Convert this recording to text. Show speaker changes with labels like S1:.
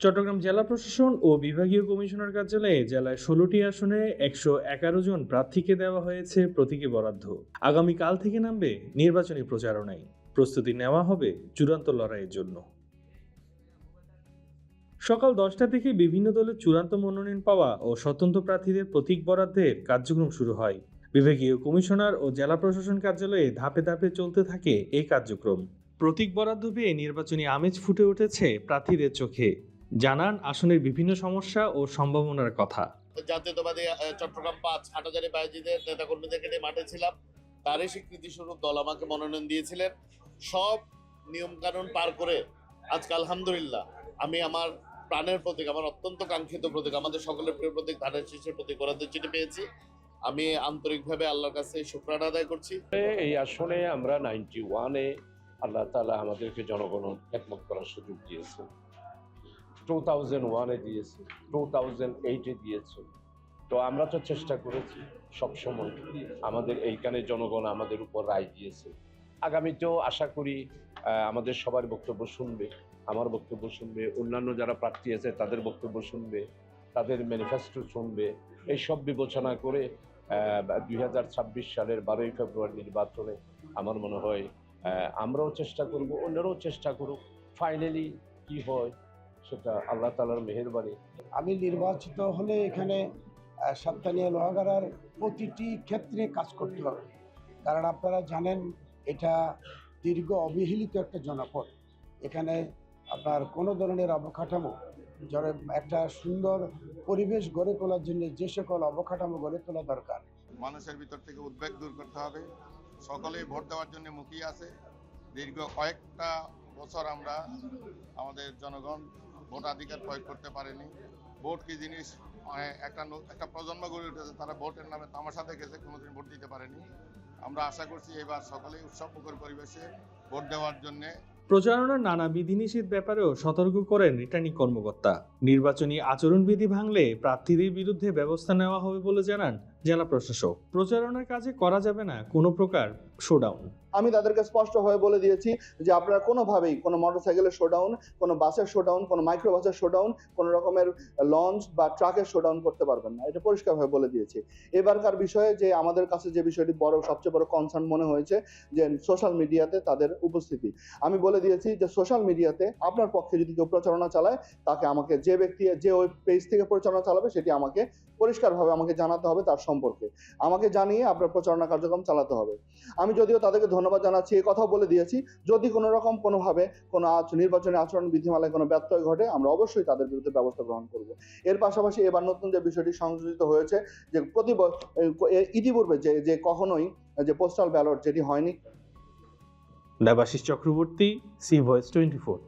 S1: চট্টগ্রাম জেলা প্রশাসন ও বিভাগীয় কমিশনার কার্যালয়ে জেলায় ষোলোটি আসনে একশো এগারো জন প্রার্থীকে দেওয়া হয়েছে প্রতীকী বরাদ্দ। আগামীকাল থেকে নামবে নির্বাচনী প্রচারণায় প্রস্তুতি নেওয়া হবে চূড়ান্ত লড়াইয়ের জন্য। সকাল দশটা থেকে বিভিন্ন দলের চূড়ান্ত মনোনয়ন পাওয়া ও স্বতন্ত্র প্রার্থীদের প্রতীক বরাদ্দের কার্যক্রম শুরু হয়। বিভাগীয় কমিশনার ও জেলা প্রশাসন কার্যালয়ে ধাপে ধাপে চলতে থাকে এই কার্যক্রম। প্রতীক বরাদ্দ পেয়ে নির্বাচনী আমেজ ফুটে উঠেছে প্রার্থীদের চোখে। জানান আসনের বিভিন্ন সমস্যা ও সম্ভাবনার কথা।
S2: জাতীয়তাবাদী চট্টগ্রাম পাঁচ হাটাজারি বাইজিদের নেতাকর্মীদেরকে নিয়ে মাঠে ছিলাম। তারই স্বীকৃতি স্বরূপ দল আমাকে মনোনয়ন দিয়েছিলেন। সব নিয়ম কানুন পার করে আজকে আলহামদুলিল্লাহ আমি আমার প্রাণের প্রতীক আমার অত্যন্ত কাঙ্ক্ষিত প্রতীক আমাদের সকলের প্রিয় প্রতীক ধানের শীর্ষের প্রতীক বরাদ্দের চিঠি পেয়েছি। আমি আন্তরিকভাবে আল্লাহর কাছে শুক্রানা আদায় করছি।
S3: এই আসনে আমরা নাইনটি ওয়ানে আল্লাহ তালা আমাদেরকে জনগণ একমত করার সুযোগ দিয়েছে টু থাউজেন্ড ওয়ানে দিয়েছে টু থাউজেন্ড এইটে দিয়েছে। তো আমরা তো চেষ্টা করেছি সবসময়। আমাদের এইখানে জনগণ আমাদের উপর রায় দিয়েছে। আগামীতেও আশা করি আমাদের সবার বক্তব্য শুনবে। আমার বক্তব্য শুনবে, অন্যান্য যারা প্রার্থী আছে তাদের বক্তব্য শুনবে, তাদের ম্যানিফেস্টো শুনবে। এই সব বিবেচনা করে দুই হাজার ছাব্বিশ সালের বারোই ফেব্রুয়ারি নির্বাচনে আমার মনে হয় আমরাও চেষ্টা করব, অন্যরাও চেষ্টা করুক। ফাইনালি কি হয়? সেটা আল্লাহ তালার মেহেরবানি।
S4: আমি নির্বাচিত হলে এখানে সাপ্তানিয়া লোহাগাড়ার প্রতিটি ক্ষেত্রে কাজ করতে হবে। কারণ আপনারা জানেন এটা দীর্ঘ অবহেলিত একটা জনপদ। এখানে আপনার কোনো ধরনের অবকাঠামো যারা একটা সুন্দর পরিবেশ গড়ে তোলার জন্য যে সকল অবকাঠামো গড়ে তোলা দরকার।
S5: মানুষের ভিতর থেকে উদ্বেগ দূর করতে হবে। সকলেই ভোট দেওয়ার জন্য মুখিয়ে আছে। দীর্ঘ কয়েকটা বছর আমরা আমাদের জনগণ ভোটাধিকার প্রয়োগ করতে পারেনি। ভোট কি জিনিস? মানে একটা একটা প্রজন্ম গড়ে উঠেছে, তারা ভোটের নামে তামাশা দেখেছে, কোনোদিন ভোট দিতে পারেনি। আমরা আশা করছি এবার সকলেই উৎসবমুখর পরিবেশে ভোট দেওয়ার জন্যে
S1: প্রচারণার নানা বিধিনিষেধ ব্যাপারেও সতর্ক করেন রিটার্নিং কর্মকর্তা। নির্বাচনী আচরণবিধি ভাঙলে প্রার্থীদের বিরুদ্ধে ব্যবস্থা নেওয়া হবে বলে জানান জেলা প্রশাসক, প্রচারণার কাজে করা যাবে না কোনো প্রকার শোডাউন
S6: আমি তাদেরকে স্পষ্টভাবে বলে দিয়েছি যে আপনারা কোনোভাবেই কোনো মোটরসাইকেলের শোডাউন কোনো বাসের শোডাউন কোনো মাইক্রো বাসের শোডাউন কোনো রকমের লঞ্চ বা ট্রাকের শোডাউন করতে পারবেন না। এটা পরিষ্কারভাবে বলে দিয়েছি। এবারকার বিষয়ে যে আমাদের কাছে যে বিষয়টি বড়, সবচেয়ে বড় কনসার্ন মনে হয়েছে যে সোশ্যাল মিডিয়াতে তাদের উপস্থিতি। আমি বলে দিয়েছি যে সোশ্যাল মিডিয়াতে আপনার পক্ষে যদি কেউ প্রচারণা চালায়, তাকে আমাকে যে ব্যক্তি, যে ওই পেজ থেকে প্রচারণা চালাবে, সেটি আমাকে পরিষ্কারভাবে আমাকে জানাতে হবে, তার সম্পর্কে। আমাকে জানিয়ে আপনার প্রচারণা কার্যক্রম চালাতে হবে। আমি যদিও তাদেরকে ধন্যবাদ জানাচ্ছি, এই কথাও বলে দিয়েছি, যদি কোনো রকম কোনোভাবে কোনো নির্বাচনী আচরণ, বিধিমালায় কোনো ব্যত্যয় ঘটে, আমরা অবশ্যই তাদের বিরুদ্ধে ব্যবস্থা গ্রহণ করব। এর পাশাপাশি এবার নতুন যে বিষয়টি সংযোজিত হয়েছে, যে প্রতি এ- ইতিপূর্বে যে যে কখনোই যে পোস্টাল ব্যালট যেটি হয়নি।
S1: Debashis Chakraborty C voice twenty four